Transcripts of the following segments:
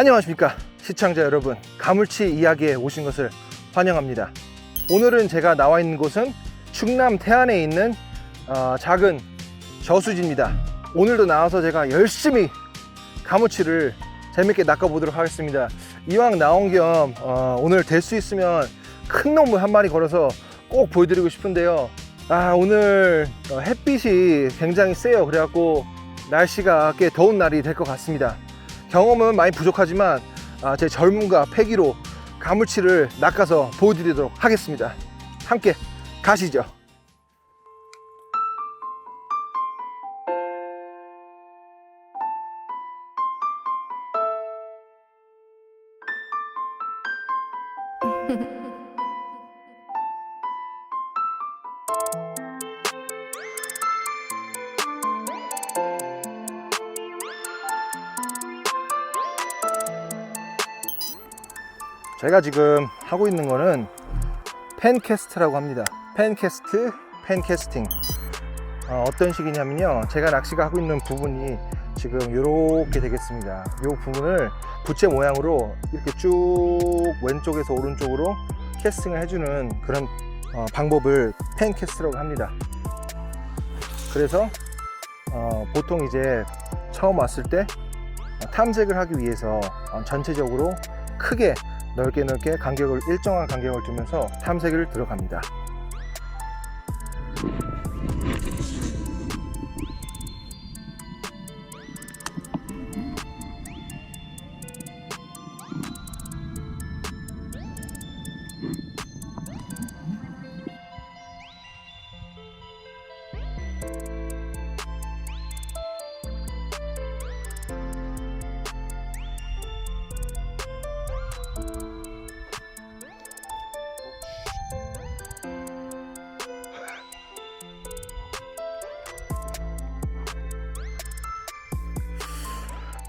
안녕하십니까 시청자 여러분. 가물치 이야기에 오신 것을 환영합니다. 오늘은 제가 나와 있는 곳은 충남 태안에 있는 어, 작은 저수지입니다. 오늘도 나와서 제가 열심히 가물치를 재밌게 낚아보도록 하겠습니다. 이왕 나온 겸 어, 오늘 될 수 있으면 큰 놈을 한 마리 걸어서 꼭 보여드리고 싶은데요. 아 오늘 어, 햇빛이 굉장히 세요. 그래갖고 날씨가 꽤 더운 날이 될 것 같습니다 경험은 많이 부족하지만 아, 제 젊음과 패기로 가물치를 낚아서 보여드리도록 하겠습니다. 함께 가시죠. 제가 지금 하고 있는 거는 펜캐스트라고 합니다. 펜캐스트, 펜캐스팅. 어, 떤 식이냐면요. 제가 낚시가 하고 있는 부분이 지금 이렇게 되겠습니다. 이 부분을 부채 모양으로 이렇게 쭉 왼쪽에서 오른쪽으로 캐스팅을 해주는 그런 어, 방법을 펜캐스트라고 합니다. 그래서 어, 보통 이제 처음 왔을 때 탐색을 하기 위해서 어, 전체적으로 크게 넓게 넓게 간격을 일정한 간격을 두면서 탐색을 들어갑니다.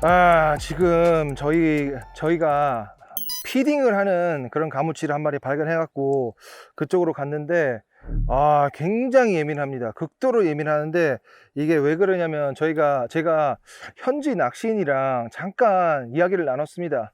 아 지금 저희 저희가 피딩을 하는 그런 가무치를 한 마리 발견해 갖고 그쪽으로 갔는데 아 굉장히 예민합니다. 극도로 예민하는데 이게 왜 그러냐면 저희가 제가 현지 낚시인이랑 잠깐 이야기를 나눴습니다.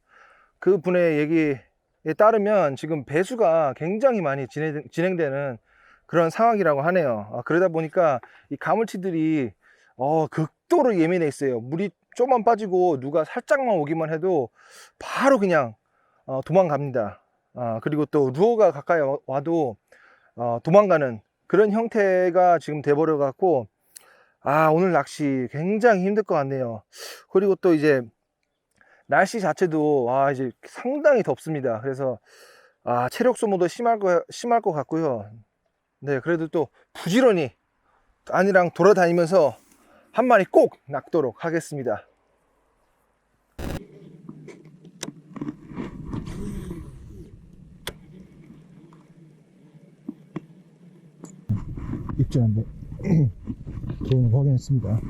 그 분의 얘기에 따르면 지금 배수가 굉장히 많이 진행, 진행되는 그런 상황이라고 하네요. 아, 그러다 보니까 이 가물치들이 어, 극도로 예민해 있어요. 물이 좀만 빠지고 누가 살짝만 오기만 해도 바로 그냥 어, 도망갑니다. 어, 그리고 또 루어가 가까이 와- 와도 어, 도망가는 그런 형태가 지금 돼버려 갖고 아 오늘 낚시 굉장히 힘들 것 같네요. 그리고 또 이제 날씨 자체도 아 이제 상당히 덥습니다. 그래서 아 체력 소모도 심할 거 심할 것 같고요. 네 그래도 또 부지런히 아니랑 돌아다니면서 한 마리 꼭 낚도록 하겠습니다. 입질 한번 들어오는 거 확인했습니다.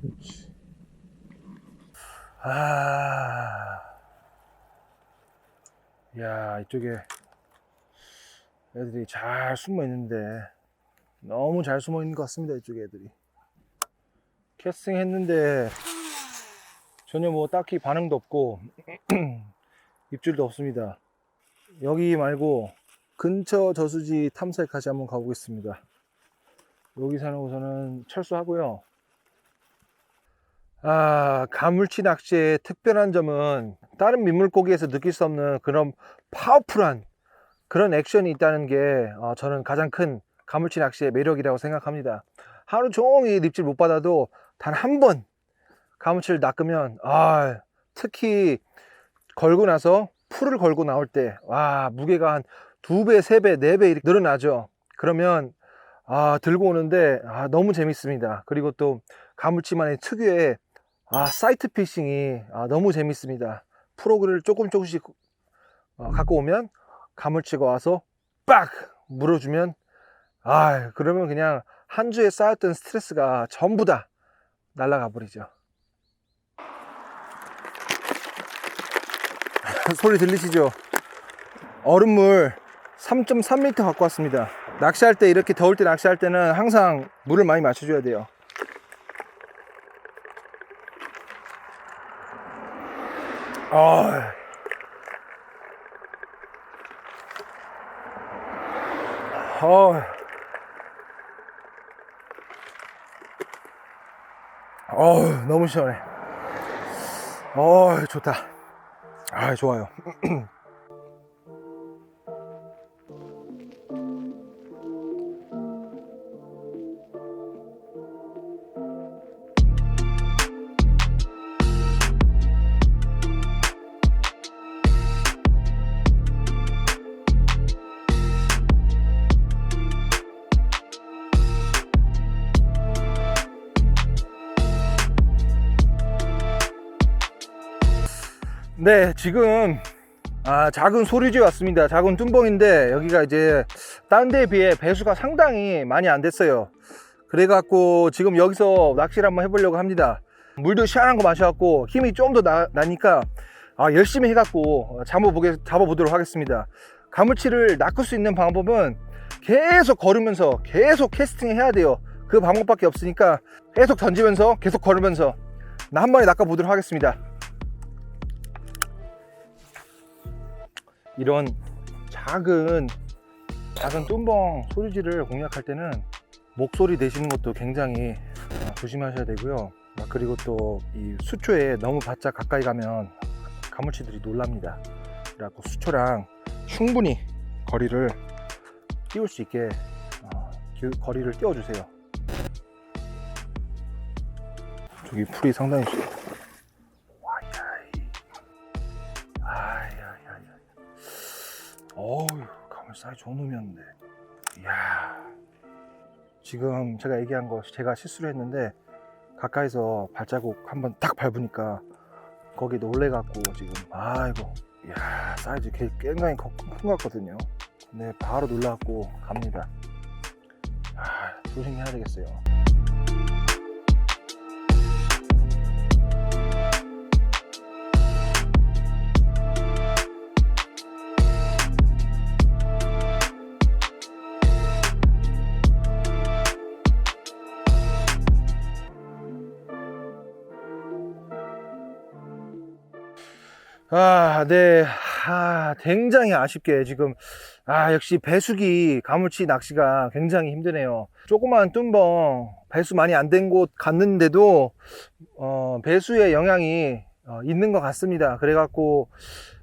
그렇지. 아, 야 이쪽에 애들이 잘 숨어 있는데 너무 잘 숨어 있는 것 같습니다 이쪽 애들이. 캐스팅 했는데 전혀 뭐 딱히 반응도 없고 입질도 없습니다. 여기 말고 근처 저수지 탐색까지 한번 가보겠습니다. 여기 사는 곳은 철수하고요. 아 가물치 낚시의 특별한 점은 다른 민물고기에서 느낄 수 없는 그런 파워풀한 그런 액션이 있다는 게 어, 저는 가장 큰 가물치 낚시의 매력이라고 생각합니다. 하루 종일 입질 못 받아도 단 한 번 가물치를 낚으면 아 특히 걸고 나서 풀을 걸고 나올 때 와 무게가 한 두 배, 세 배, 네 배 이렇게 늘어나죠. 그러면 아 들고 오는데 아 너무 재밌습니다. 그리고 또 가물치만의 특유의 아 사이트 피싱이 아, 너무 재밌습니다. 프로그를 조금 조금씩 어, 갖고 오면 가물치가 와서 빡 물어주면 아 그러면 그냥 한 주에 쌓였던 스트레스가 전부 다 날아가 버리죠. 소리 들리시죠? 얼음물 3.3m 갖고 왔습니다. 낚시할 때 이렇게 더울 때 낚시할 때는 항상 물을 많이 맞춰줘야 돼요. 아, 어, 어, 너무 시원해. 어, 좋다. 아, 좋아요. 네, 지금 아, 작은 소류지 왔습니다. 작은 뚱벙인데 여기가 이제 다른 데에 비해 배수가 상당히 많이 안 됐어요. 그래갖고 지금 여기서 낚시를 한번 해보려고 합니다. 물도 시원한 거 마셔갖고 힘이 좀 더 나니까 아, 열심히 해갖고 잡아보게, 잡아보도록 하겠습니다. 가물치를 낚을 수 있는 방법은 계속 걸으면서 계속 캐스팅 해야 돼요. 그 방법밖에 없으니까 계속 던지면서 계속 걸으면서 나한 마리 낚아보도록 하겠습니다. 이런 작은 작은 뚠벙 소리지를 공략할 때는 목소리 내시는 것도 굉장히 어, 조심하셔야 되고요. 아, 그리고 또 이 수초에 너무 바짝 가까이 가면 가물치들이 놀랍니다. 그래갖고 수초랑 충분히 거리를 띄울 수 있게 어, 기- 거리를 띄워주세요. 저기 풀이 상당히 어우 가물 사이 좋은 놈이었는데 이야. 지금 제가 얘기한 거 제가 실수를 했는데 가까이서 발자국 한번 딱 밟으니까 거기 놀래갖고 지금 아이고 이야 사이즈 꽤- 굉장히 큰 것 같거든요. 근데 바로 놀라갖고 갑니다. 아 조심해야 되겠어요 아, 네. 아, 굉장히 아쉽게 지금, 아, 역시 배수기 가물치 낚시가 굉장히 힘드네요. 조그만 뚠벙, 배수 많이 안 된 곳 갔는데도, 어, 배수의 영향이 어, 있는 것 같습니다. 그래갖고,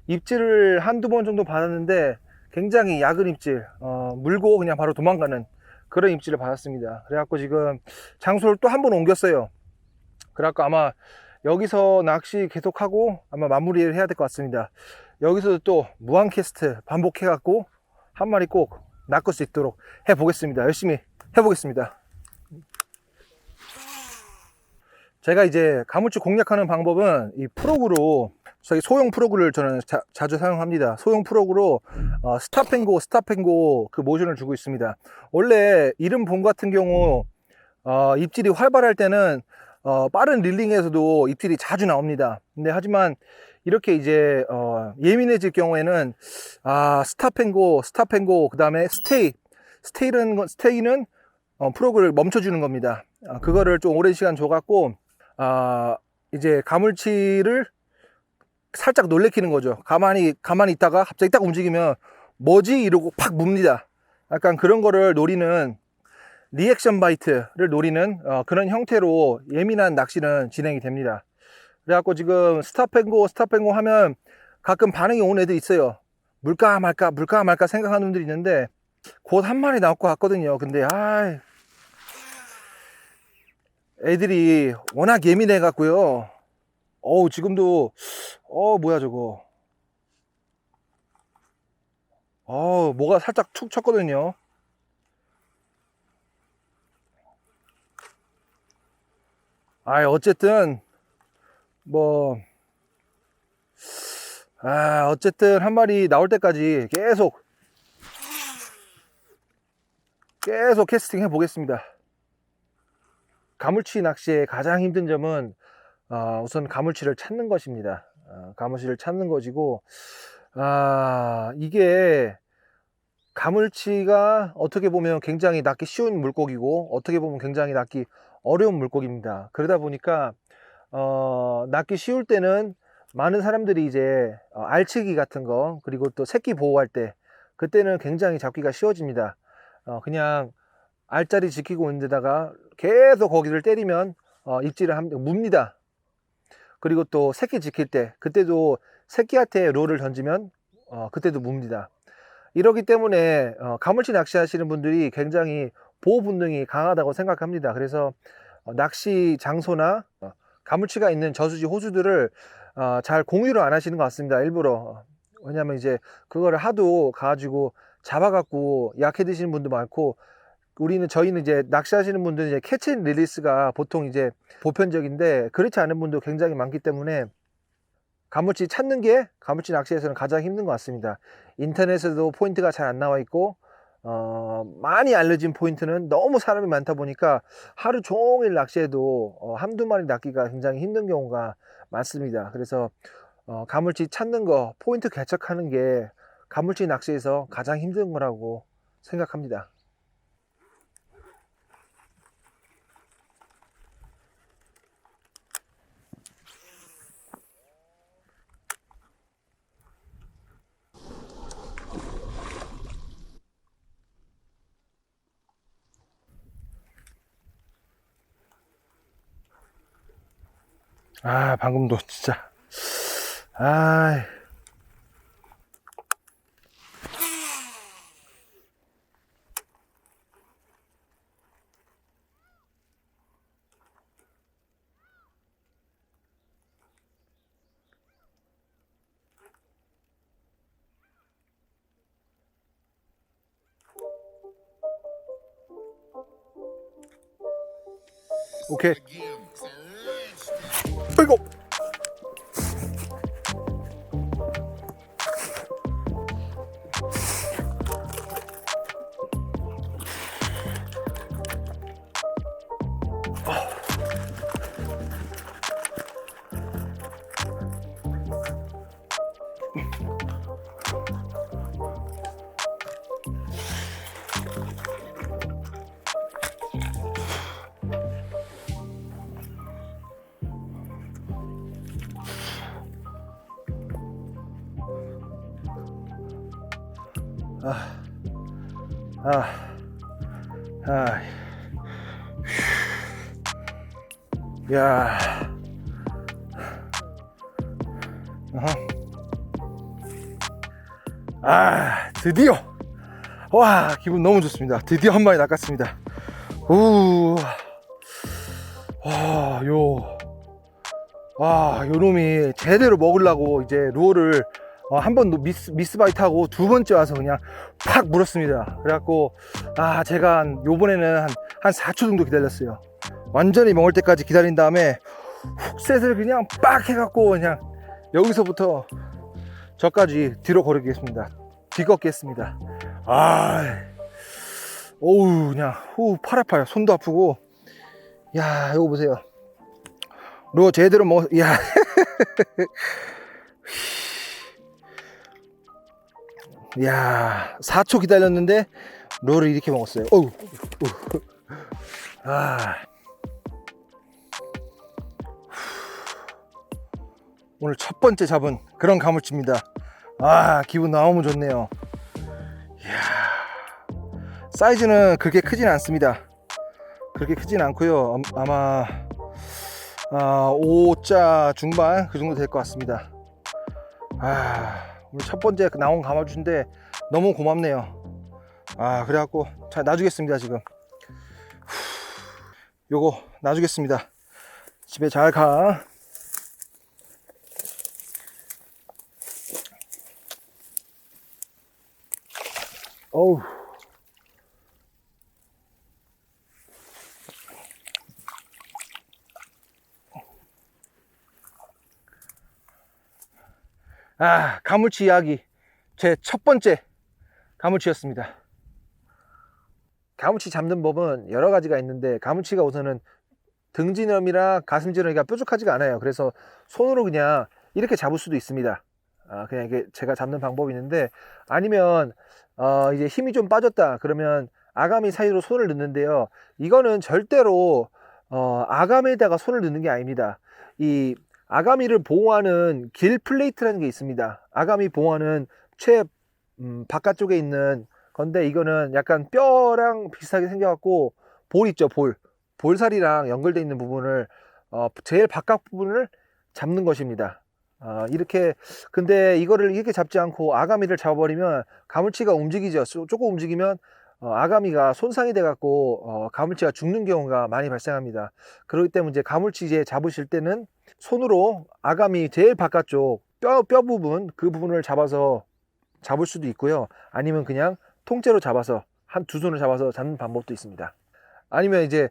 입질을 한두 번 정도 받았는데, 굉장히 약은 입질, 어, 물고 그냥 바로 도망가는 그런 입질을 받았습니다. 그래갖고 지금 장소를 또 한 번 옮겼어요. 그래갖고 아마 여기서 낚시 계속하고 아마 마무리를 해야 될 것 같습니다. 여기서도 또 무한 캐스트 반복해갖고 한 마리 꼭 낚을 수 있도록 해보겠습니다. 열심히 해보겠습니다. 제가 이제 가물치 공략하는 방법은 이 프로그로 저기 소형 프로그를 저는 자, 주 사용합니다. 소형 프로그로 어, 스탑앤고 스탑앤고 그 모션을 주고 있습니다. 원래 이름 봄 같은 경우 어, 입질이 활발할 때는 어, 빠른 릴링에서도 입질이 자주 나옵니다. 근데 하지만 이렇게 이제 어, 예민해질 경우에는 아 스탑앤고 스탑앤고 그 다음에 스테이 스테이는 스테이는 어, 프로그를 멈춰주는 겁니다. 아, 그거를 좀 오랜 시간 줘갖고 아 이제 가물치를 살짝 놀래키는 거죠. 가만히 가만히 있다가 갑자기 딱 움직이면 뭐지 이러고 팍 뭅니다. 약간 그런 거를 노리는 리액션 바이트를 노리는 어, 그런 형태로 예민한 낚시는 진행이 됩니다. 그래갖고 지금 스탑앤고 스탑앤고 하면 가끔 반응이 오는 애들 있어요. 물까 말까 물까 말까 생각하는 분들이 있는데 곧 한 마리 나올 것 같거든요. 근데 아 애들이 워낙 예민해 갖고요. 어우 지금도 어 뭐야 저거 어 뭐가 살짝 툭 쳤거든요. 아, 어쨌든, 뭐, 아, 어쨌든 한 마리 나올 때까지 계속, 계속 캐스팅 해 보겠습니다. 가물치 낚시의 가장 힘든 점은, 어, 우선 가물치를 찾는 것입니다. 어, 가물치를 찾는 것이고, 아, 이게 가물치가 어떻게 보면 굉장히 낚기 쉬운 물고기고 어떻게 보면 굉장히 낚기 어려운 물고기입니다. 그러다 보니까 어, 낚기 쉬울 때는 많은 사람들이 이제 어, 알치기 같은 거 그리고 또 새끼 보호할 때 그때는 굉장히 잡기가 쉬워집니다. 어, 그냥 알짜리 지키고 있는 데다가 계속 거기를 때리면 어, 입질을 합니다. 뭅니다. 그리고 또 새끼 지킬 때 그때도 새끼한테 롤을 던지면 어, 그때도 뭅니다. 이러기 때문에 어, 가물치 낚시하시는 분들이 굉장히 보호 본능이 강하다고 생각합니다. 그래서 어, 낚시 장소나 어, 가물치가 있는 저수지 호수들을 어, 잘 공유를 안 하시는 것 같습니다. 일부러 왜냐하면 이제 그거를 하도 가지고 잡아갖고 약해 드시는 분도 많고 우리는 저희는 이제 낚시하시는 분들은 이제 캐치 앤 릴리스가 보통 이제 보편적인데 그렇지 않은 분도 굉장히 많기 때문에 가물치 찾는 게 가물치 낚시에서는 가장 힘든 것 같습니다. 인터넷에도 포인트가 잘 안 나와 있고 어, 많이 알려진 포인트는 너무 사람이 많다 보니까 하루 종일 낚시해도 어, 한두 마리 낚기가 굉장히 힘든 경우가 많습니다. 그래서 어, 가물치 찾는 거, 포인트 개척하는 게 가물치 낚시에서 가장 힘든 거라고 생각합니다. 아, 방금도 진짜. 아, 오케이. 아 야, 어허. 아, 드디어, 와, 기분 너무 좋습니다. 드디어 한 마리 낚았습니다. 우, 와, 요, 와, 요 놈이 제대로 먹으려고 이제 루어를 어, 한번 미스, 미스 바이트 하고 두 번째 와서 그냥 팍 물었습니다. 그래갖고, 아, 제가 한, 요번에는 한, 한 4초 정도 기다렸어요. 완전히 먹을 때까지 기다린 다음에 훅셋을 그냥 빡 해갖고 그냥 여기서부터 저까지 뒤로 거르겠습니다. 뒤꺾겠습니다. 아, 오우, 그냥, 후, 팔 아파요. 손도 아프고. 야, 이거 보세요. 로 제대로 먹, 야. 야 4초 기다렸는데 롤을 이렇게 먹었어요. 어우, 어우. 아. 오늘 첫 번째 잡은 그런 가물치입니다. 아, 기분 너무 좋네요. 이야. 사이즈는 그렇게 크진 않습니다. 그렇게 크진 않고요. 음, 아마 아, 5자 중반 그 정도 될 것 같습니다. 아. 우리 첫 번째 나온 가마주인데 너무 고맙네요. 아 그래갖고 잘 놔주겠습니다 지금. 요거 놔주겠습니다. 집에 잘 가. 어우. 아, 가물치 이야기. 제 첫 번째 가물치였습니다. 가물치 잡는 법은 여러 가지가 있는데, 가물치가 우선은 등지념이랑 가슴지렁이가 뾰족하지가 않아요. 그래서 손으로 그냥 이렇게 잡을 수도 있습니다. 아, 그냥 이게 제가 잡는 방법이 있는데, 아니면 어, 이제 힘이 좀 빠졌다. 그러면 아가미 사이로 손을 넣는데요. 이거는 절대로 어, 아가미에다가 손을 넣는 게 아닙니다. 이 아가미를 보호하는 길 플레이트라는 게 있습니다. 아가미 보호하는 최 음, 바깥쪽에 있는 건데 이거는 약간 뼈랑 비슷하게 생겨갖고 볼 있죠 볼 볼살이랑 연결되어 있는 부분을 어, 제일 바깥 부분을 잡는 것입니다. 아, 이렇게 근데 이거를 이렇게 잡지 않고 아가미를 잡아버리면 가물치가 움직이죠. 조- 조금 움직이면 어, 아가미가 손상이 돼갖고 어, 가물치가 죽는 경우가 많이 발생합니다. 그렇기 때문에 이제 가물치 이제 잡으실 때는 손으로 아가미 제일 바깥쪽 뼈, 뼈 부분 그 부분을 잡아서 잡을 수도 있고요. 아니면 그냥 통째로 잡아서 한 두 손을 잡아서 잡는 방법도 있습니다. 아니면 이제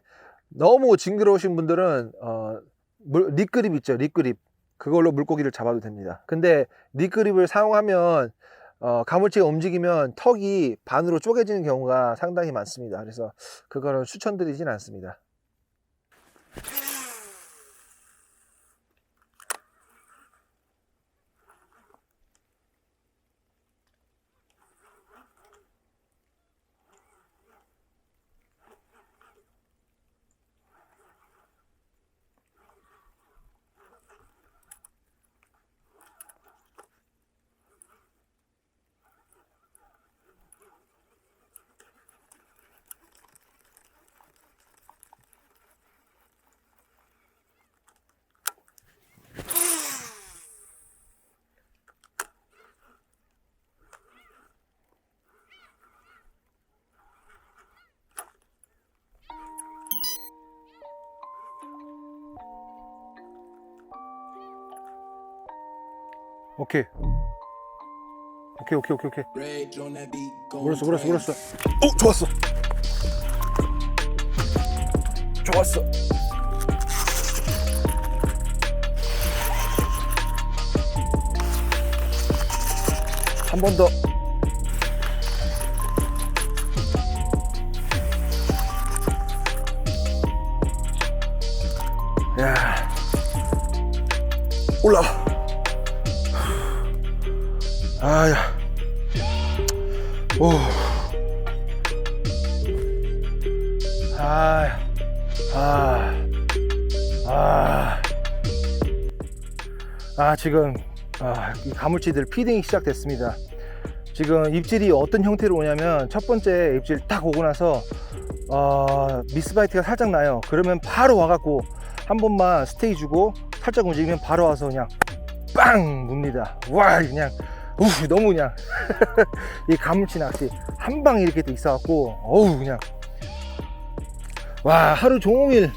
너무 징그러우신 분들은 어, 물, 립그립 있죠, 립그립. 그걸로 물고기를 잡아도 됩니다. 근데 립그립을 사용하면 어, 가물치가 움직이면 턱이 반으로 쪼개지는 경우가 상당히 많습니다. 그래서 그거는 추천드리진 않습니다. 오케이. 오케이, 오케이, 오케이, 오케이. 물었어, 물었어. 물었어. 오, 좋았어. 좋았어. 한 번 더. 야. 올라와. 아야. 오. 아, 아, 아, 아, 지금, 아, 이 가물치들 피딩이 시작됐습니다. 지금 입질이 어떤 형태로 오냐면, 첫 번째 입질 딱 오고 나서, 어, 미스바이트가 살짝 나요. 그러면 바로 와갖고, 한 번만 스테이 주고, 살짝 움직이면 바로 와서 그냥, 빵! 뭅니다. 와, 그냥, 우, 너무 그냥, 이 가물치 낚시. 한 방에 이렇게 돼 있어갖고 어우 그냥. 와 하루 종일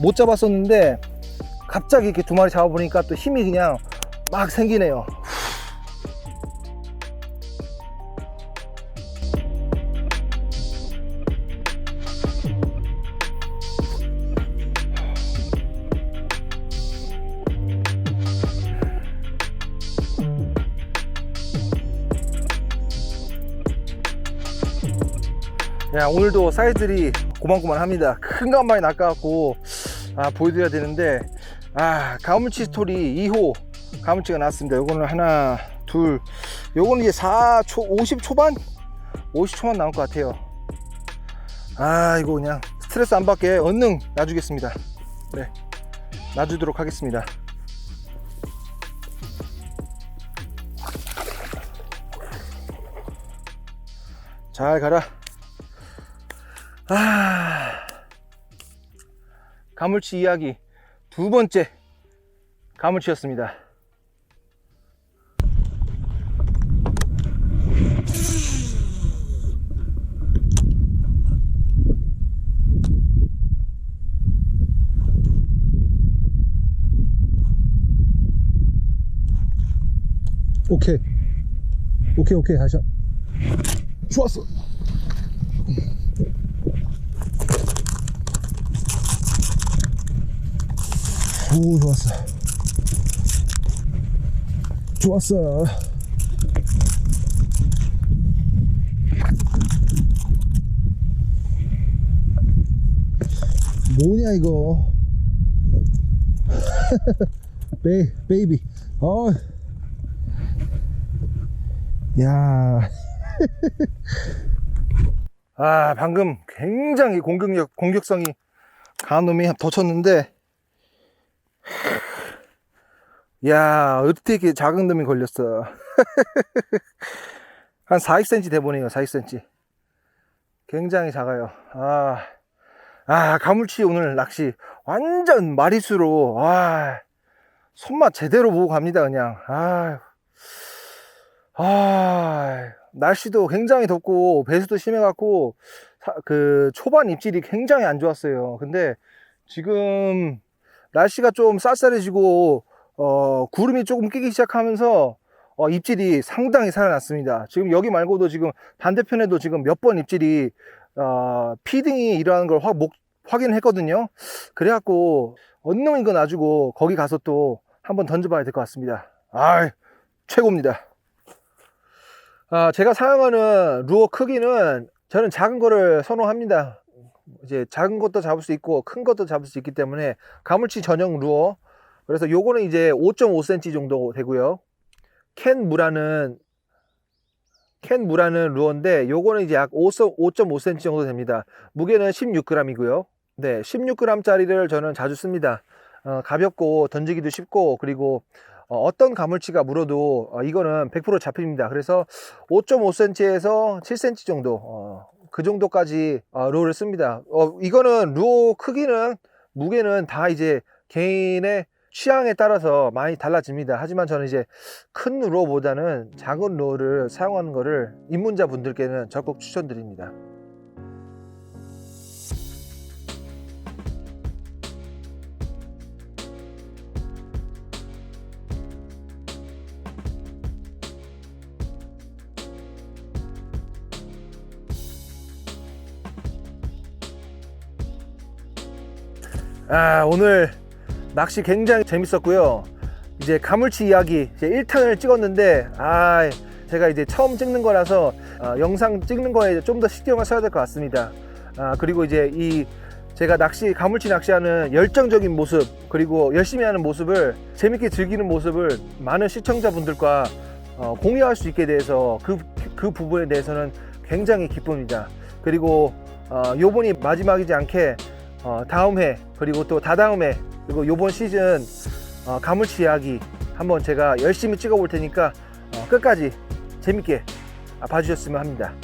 못 잡았었는데 갑자기 이렇게 두 마리 잡아보니까 또 힘이 그냥 막 생기네요 야 오늘도 사이즈들이 고만고만합니다. 큰 마리 낚아갖고 아, 보여드려야 되는데 아 가물치 스토리 2호 가물치가 나왔습니다. 요거는 하나 둘 요거는 이제 4초 50 초반? 50 초반 나올 것 같아요. 아 이거 그냥 스트레스 안 받게 얼른 놔주겠습니다. 네 놔주도록 하겠습니다. 잘 가라 아, 가물치 이야기 두 번째 가물치였습니다. 오케이, 오케이, 오케이, 다시. 한- 좋았어. 오 좋았어. 좋았어. 뭐냐 이거? 베이, 베이비. 어. 야. 아, 방금 굉장히 공격력, 공격성이 강한 놈이 더 쳤는데, 야, 어떻게 작은 놈이 걸렸어. 한 4, 2cm 돼 보네요, 4, 2cm. 굉장히 작아요. 아, 아, 가물치 오늘 낚시 완전 마리수로, 아, 손맛 제대로 보고 갑니다, 그냥. 아, 아, 날씨도 굉장히 덥고, 배수도 심해 갖고, 사- 그, 초반 입질이 굉장히 안 좋았어요. 근데 지금 날씨가 좀 쌀쌀해지고, 어, 구름이 조금 끼기 시작하면서, 어, 입질이 상당히 살아났습니다. 지금 여기 말고도 지금 반대편에도 지금 몇 번 입질이, 어, 피딩이 일어나는 걸 확, 목, 확인했거든요. 그래갖고, 언능 이거 놔주고, 거기 가서 또 한번 던져봐야 될 것 같습니다. 아 최고입니다. 아, 제가 사용하는 루어 크기는 저는 작은 거를 선호합니다. 이제 작은 것도 잡을 수 있고 큰 것도 잡을 수 있기 때문에 가물치 전용 루어. 그래서 요거는 이제 5.5cm 정도 되고요. 캔 무라는 캔 무라는 루어인데 요거는 이제 약 5.5cm 정도 됩니다. 무게는 16g이고요. 네, 16g짜리를 저는 자주 씁니다. 어, 가볍고 던지기도 쉽고 그리고 어, 떤 가물치가 물어도 어, 이거는 100% 잡힙니다. 그래서 5.5cm에서 7cm 정도 어, 그 정도까지 어, 루어를 씁니다. 어, 이거는 루어 크기는 무게는 다 이제 개인의 취향에 따라서 많이 달라집니다. 하지만 저는 이제 큰 루어보다는 작은 루어를 사용하는 것을 입문자 분들께는 적극 추천드립니다. 아, 오늘 낚시 굉장히 재밌었고요. 이제 가물치 이야기 이제 1탄을 찍었는데 아, 제가 이제 처음 찍는 거라서 어, 영상 찍는 거에 좀 더 신경을 써야 될 것 같습니다. 아, 그리고 이제 이 제가 낚시 가물치 낚시하는 열정적인 모습 그리고 열심히 하는 모습을 재밌게 즐기는 모습을 많은 시청자분들과 어, 공유할 수 있게 돼서 그, 그 부분에 대해서는 굉장히 기쁩니다. 그리고 어, 요번이 마지막이지 않게 어, 다음 해 그리고 또 다다음 해 그리고 요번 시즌 어, 가물치 이야기 한번 제가 열심히 찍어 볼 테니까 어, 끝까지 재밌게 봐주셨으면 합니다.